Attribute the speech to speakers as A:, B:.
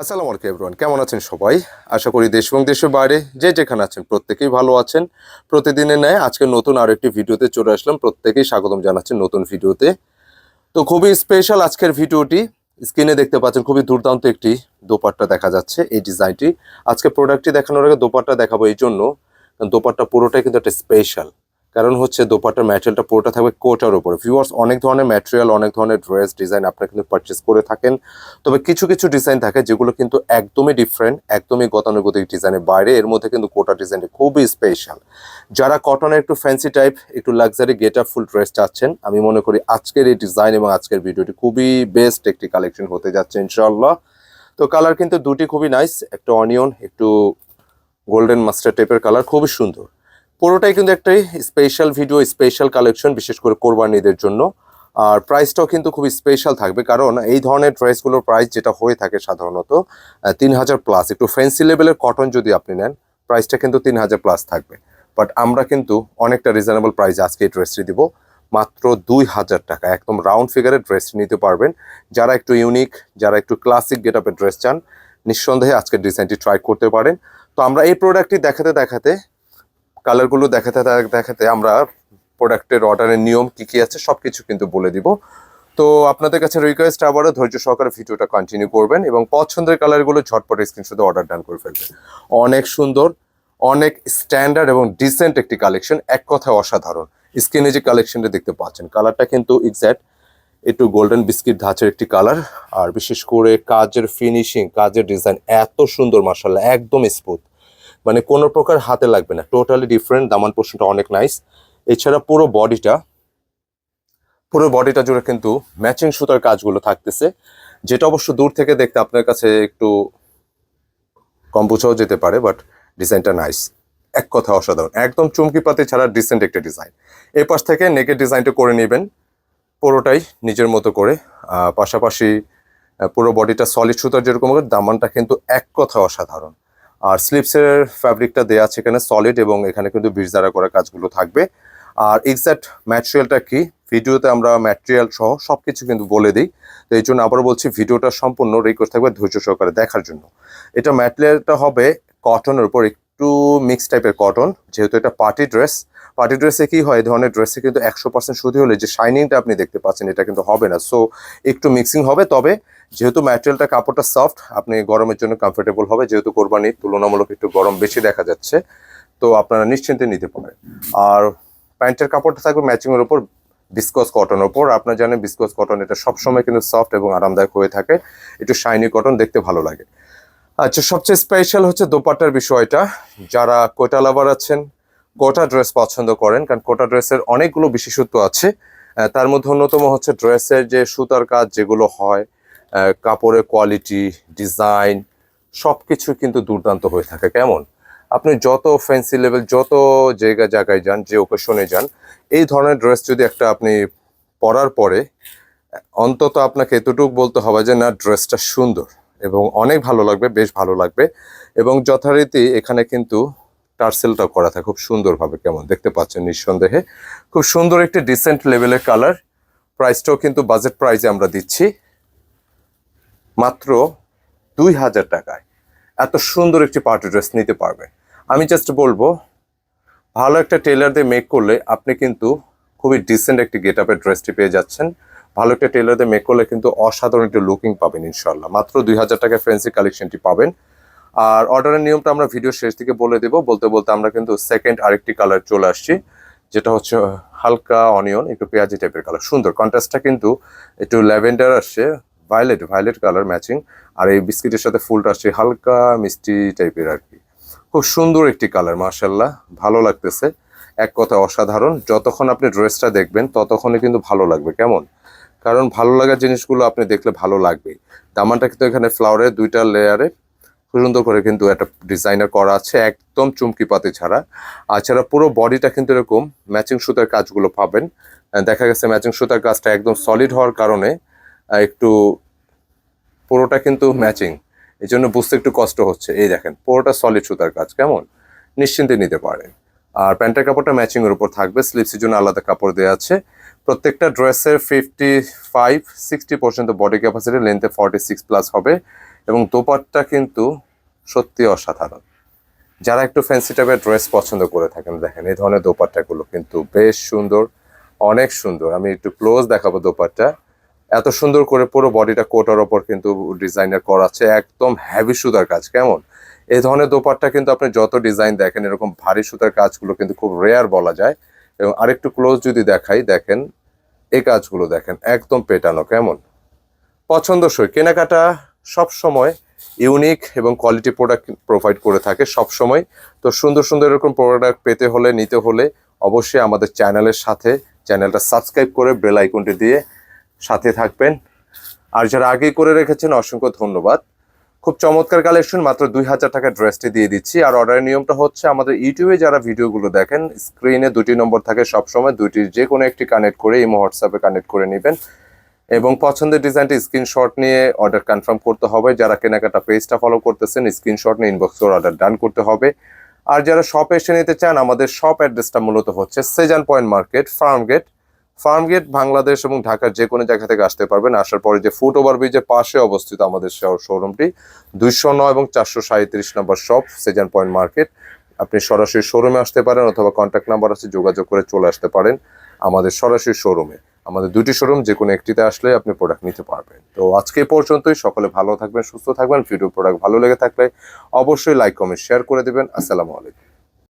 A: আসসালামু আলাইকুম এভরিওয়ান কেমন আছেন সবাই? আশা করি দেশ এবং দেশের বাইরে যে যেখানে আছেন প্রত্যেকেই ভালো আছেন। প্রতিদিনের ন্যায় আজকে নতুন আরও একটি ভিডিওতে চলে আসলাম। প্রত্যেকেই স্বাগতম জানাচ্ছেন নতুন ভিডিওতে। তো খুবই স্পেশাল আজকের ভিডিওটি। স্ক্রিনে দেখতে পাচ্ছেন খুবই দুর্দান্ত একটি দোপাট্টা দেখা যাচ্ছে এই ডিজাইনটি আজকে প্রোডাক্টটি দেখানোর আগে দোপাট্টা দেখাবো এই জন্য। কারণ দোপাট্টা পুরোটাই কিন্তু একটা স্পেশাল কারণ হচ্ছে দোপাট্টার ম্যাটেরিয়ালটা পুরোটা থাকবে কোটার উপরে। ভিউয়ার্স অনেক ধরনের ম্যাটেরিয়াল অনেক ধরনের ড্রেস ডিজাইন আপনারা কিন্তু পারচেস করে থাকেন। তবে কিছু কিছু ডিজাইন থাকে যেগুলো কিন্তু একদমই ডিফারেন্ট একদমই গতানুগতিক ডিজাইনের বাইরে। এর মধ্যে কিন্তু কোটা ডিজাইনটি খুবই স্পেশাল যারা কটনের একটু ফ্যান্সি টাইপ একটু luxury get up full dress চাচ্ছেন, আমি মনে করি আজকের এই ডিজাইন এবং আজকের ভিডিওটি খুবই বেস্ট একটি কালেকশন হতে যাচ্ছে ইনশাল্লাহ তো কালার কিন্তু দুটি খুবই নাইস একটা অনিয়ন একটু গোল্ডেন মাস্টার টাইপের কালার খুবই সুন্দর। পুরোটাই কিন্তু একটাই স্পেশাল ভিডিও স্পেশাল কালেকশন বিশেষ করে কোরবানিদের জন্য। আর প্রাইসটাও কিন্তু খুবই স্পেশাল থাকবে, কারণ এই ধরনের ড্রেসগুলোর প্রাইস যেটা হয়ে থাকে সাধারণত তিন হাজার প্লাস একটু ফ্যান্সি লেভেলের কটন যদি আপনি নেন প্রাইসটা কিন্তু তিন হাজার প্লাস থাকবে। বাট আমরা কিন্তু অনেকটা রিজনেবল প্রাইস আজকে এই ড্রেসটি দিব, মাত্র দুই হাজার টাকা। একদম রাউন্ড ফিগারের ড্রেসটি নিতে পারবেন। যারা একটু ইউনিক যারা একটু ক্লাসিক গেট আপের ড্রেস চান, নিঃসন্দেহে আজকের ডিজাইনটি ট্রাই করতে পারেন। তো আমরা এই প্রোডাক্টটি দেখাতে দেখাতে কালারগুলো দেখাতে দেখাতে আমরা প্রোডাক্টের অর্ডারের নিয়ম কি কি আছে সব কিছু কিন্তু বলে দিব। তো আপনাদের কাছে রিকোয়েস্ট আবারও ধৈর্য সহকারে ভিডিওটা কন্টিনিউ করবেন এবং পছন্দের কালারগুলো ঝটপট স্ক্রিনশটে অর্ডার ডান করে ফেলবেন। অনেক সুন্দর, অনেক স্ট্যান্ডার্ড এবং ডিসেন্ট একটি কালেকশন এক কথায় অসাধারণ। স্ক্রিনে যে কালেকশনটা দেখতে পাচ্ছেন কালারটা কিন্তু এক্স্যাক্ট একটু গোল্ডেন বিস্কিট ধাঁচের একটি কালার আর বিশেষ করে কাজের ফিনিশিং কাজের ডিজাইন এত সুন্দর মাসাল্লাহ একদম স্মুথ মানে কোনো প্রকার হাতে লাগবে না। টোটালি ডিফারেন্ট দামান পোর্শনটা অনেক নাইস এছাড়া পুরো বডিটা পুরো বডিটা জুড়ে কিন্তু ম্যাচিং সুতার কাজগুলো থাকতেছে। যেটা অবশ্য দূর থেকে দেখতে আপনার কাছে একটু কম বুঝাও যেতে পারে বাট ডিজাইনটা নাইস এক কথা অসাধারণ। একদম চুমকি পাতি ছাড়া ডিসেন্ট একটা ডিজাইন এই পাশ থেকে নেকের ডিজাইনটা করে নেবেন। পুরোটাই নিজের মতো করে। পাশাপাশি পুরো বডিটা সলিড সুতার যেরকম দামানটা কিন্তু এক কথা অসাধারণ। আর স্লিপসের ফ্যাব্রিকটা দেওয়া আছে এখানে সলিড এবং এখানে কিন্তু বীজ দ্বারা করা কাজগুলো থাকবে। আর এক্সাক্ট ম্যাটেরিয়ালটা কি? ভিডিওতে আমরা ম্যাটেরিয়াল সহ সব কিছু কিন্তু বলে দিই। তো এই জন্য আবার বলছি, ভিডিওটা সম্পূর্ণ রিকোয়েস্ট থাকবে ধৈর্য সহকারে দেখার জন্য। এটা ম্যাটেরিয়ালটা হবে কটনের উপর, একটু মিক্স টাইপের কটন যেহেতু এটা পার্টি ড্রেস পার্টি ড্রেসে কি হয়? ধরনের ড্রেসে কিন্তু একশো পার্সেন্ট সুতি হলে যে শাইনিংটা আপনি দেখতে পাচ্ছেন, এটা কিন্তু হবে না। সো একটু মিক্সিং হবে, তবে যেহেতু ম্যাটেরিয়ালটা কাপড়টা সফট আপনি গরমের জন্য কমফোর্টেবল হবে। যেহেতু কোরবানি তুলনামূলক একটু গরম বেশি দেখা যাচ্ছে, তো আপনারা নিশ্চিন্তে নিতে পারেন। আর প্যান্টের কাপড়টা থাকবে ম্যাচিংয়ের ওপর বিসকস কটনের উপর। আপনারা জানেন বিসকস কটন এটা সবসময় কিন্তু সফট এবং আরামদায়ক হয়ে থাকে। একটু শাইনি কটন দেখতে ভালো লাগে। আচ্ছা সবচেয়ে স্পেশাল হচ্ছে দোপাট্টার বিষয়টা। যারা কোটা লাভার আছেন কোটা ড্রেস পছন্দ করেন, কারণ কোটা ড্রেসের অনেকগুলো বিশেষত্ব আছে। তার মধ্যে অন্যতম হচ্ছে ড্রেসের যে সুতার কাজ যেগুলো হয় কাপড়ের কোয়ালিটি ডিজাইন সব কিছু কিন্তু দুর্দান্ত হয়ে থাকে। কেমন? আপনি যত ফ্যান্সি লেভেল যত জায়গা, জায়গায় যান, যে ওকেশনে যান, এই ধরনের ড্রেস যদি একটা আপনি পরার পরে, অন্তত আপনাকে এতটুকু বলতে হবে যে, না, ড্রেসটা সুন্দর এবং অনেক ভালো লাগবে, বেশ ভালো লাগবে। এবং যথারীতি এখানে কিন্তু টার্সেলটা করা থাকে, খুব সুন্দরভাবে কেমন, দেখতে পাচ্ছেন নিঃসন্দেহে। খুব সুন্দর একটি ডিসেন্ট লেভেলের কালার প্রাইসটাও কিন্তু বাজেট প্রাইসে আমরা দিচ্ছি। মাত্র দুই হাজার টাকায়। এত সুন্দর একটি পার্টি ড্রেস নিতে পারবেন। আমি জাস্ট বলব, ভালো একটা টেলার দিয়ে মেক করলে আপনি কিন্তু খুবই ডিসেন্ট একটি গেট আপের ড্রেসটি পেয়ে যাচ্ছেন। ভালো একটা টেলার দিয়ে মেক করলে কিন্তু অসাধারণ একটি লুকিং পাবেন ইনশাল্লাহ মাত্র দুই হাজার টাকায় ফ্যান্সি কালেকশনটি পাবেন। আর অর্ডারের নিয়মটা আমরা ভিডিও শেষ দিকে বলে দেবো। বলতে বলতে আমরা কিন্তু সেকেন্ড আরেকটি কালার চলে আসছি, যেটা হচ্ছে হালকা অনিয়ন একটু পেঁয়াজি টাইপের কালার সুন্দর কন্ট্রাস্টটা কিন্তু একটু ল্যাভেন্ডার আসছে ভায়োলেট ভায়োলেট কালার ম্যাচিং আর এই বিস্কিটের সাথে ফুলটা আসছে হালকা মিষ্টি টাইপের আর কি খুব সুন্দর একটি কালার মার্শাল্লাহ ভালো লাগতেছে। এক কথা অসাধারণ, যতক্ষণ আপনি ড্রেসটা দেখবেন, ততক্ষণই কিন্তু ভালো লাগবে, কেমন? কারণ ভালো লাগার জিনিসগুলো আপনি দেখলে ভালো লাগবেই। দামানটা কিন্তু এখানে ফ্লাওয়ারের দুইটা লেয়ারে সুন্দর করে কিন্তু একটা ডিজাইনার করা আছে, একদম চুমকি পাতি ছাড়া। আর ছাড়া পুরো বডিটা কিন্তু এরকম ম্যাচিং সুতার কাজগুলো পাবেন। দেখা গেছে ম্যাচিং সুতার কাজটা একদম সলিড হওয়ার কারণে একটু পুরোটা কিন্তু ম্যাচিং এই জন্য বুঝতে একটু কষ্ট হচ্ছে। এই দেখেন, পুরোটা সলিড সুতার কাজ, কেমন? নিশ্চিন্তে নিতে পারেন। আর প্যান্টের কাপড়টা ম্যাচিংয়ের উপর থাকবে স্লিপসের জন্য আলাদা কাপড় দেওয়া আছে। প্রত্যেকটা ড্রেসের ফিফটি ফাইভ সিক্সটি পর্যন্ত বডি ক্যাপাসিটি লেন্থে ফর্টি সিক্স প্লাস হবে। এবং দোপাট্টা কিন্তু সত্যি অসাধারণ। যারা একটু ফ্যান্সি টাইপের ড্রেস পছন্দ করে থাকেন, দেখেন এই ধরনের দোপাট্টাগুলো কিন্তু বেশ সুন্দর, অনেক সুন্দর। আমি একটু ক্লোজ দেখাবো দোপাট্টা। এত সুন্দর করে পুরো বডিটা কোটার ওপর কিন্তু ডিজাইনার করা আছে, একদম হ্যাভি সুতার কাজ, কেমন? এই ধরনের দোপাট্টা কিন্তু আপনি যত ডিজাইন দেখেন, এরকম ভারী সুতার কাজগুলো কিন্তু খুব রেয়ার বলা যায়। এবং আরেকটু ক্লোজ যদি দেখাই, দেখেন এই কাজগুলো দেখেন, একদম পেটানো, কেমন? পছন্দসই। কেনাকাটা সব সময় ইউনিক এবং কোয়ালিটি প্রোডাক্ট প্রোভাইড করে থাকে সব সময়। তো সুন্দর সুন্দর এরকম প্রোডাক্ট পেতে হলে, নিতে হলে অবশ্যই আমাদের চ্যানেলের সাথে চ্যানেলটা সাবস্ক্রাইব করে বেল আইকনটি দিয়ে সাথে থাকবেন। আর যারা আগেই করে রেখেছেন, অসংখ্য ধন্যবাদ। খুব চমৎকার কালেকশন মাত্র দুই হাজার টাকা ড্রেসটি দিয়ে দিচ্ছি। আর অর্ডারের নিয়মটা হচ্ছে, আমাদের ইউটিউবে যারা ভিডিওগুলো দেখেন স্ক্রিনে দুটি নম্বর থাকে সবসময় দুইটির যে কোনো একটি কানেক্ট করে এই হোয়াটসঅ্যাপে কানেক্ট করে নেবেন। এবং পছন্দের ডিজাইনটি স্ক্রিনশট নিয়ে অর্ডার কনফার্ম করতে হবে। যারা কেনাকাটা পেজটা ফলো করতেছেন স্ক্রিনশট নিয়ে ইনবক্স অর্ডার ডান করতে হবে। আর যারা শপে এসে নিতে চান, আমাদের শপ অ্যাড্রেসটা মূলত হচ্ছে Sezan point market farm gate farm gate Bangladesh এবং ঢাকার যে কোনো জায়গা থেকে আসতে পারবেন। আসার পরে যে ফুট ওভার ব্রিজের পাশে অবস্থিত আমাদের শোরুমটি দুইশো নয় এবং চারশো সাঁত্রিশ নম্বর শপ সেজান পয়েন্ট মার্কেট আপনি সরাসরি শোরুমে আসতে পারেন অথবা কন্ট্যাক্ট নাম্বার আছে, যোগাযোগ করে চলে আসতে পারেন আমাদের সরাসরি শোরুমে আমাদের দুটি শোরুম যে কোনো একটিতে আসলে আপনি প্রোডাক্ট নিতে পারবেন। তো আজকে পর্যন্তই, সকলে ভালো থাকবেন, সুস্থ থাকবেন, ভিডিও প্রোডাক্ট ভালো লেগে থাকলে অবশ্যই লাইক কমেন্ট শেয়ার করে দেবেন। আসসালামু আলাইকুম।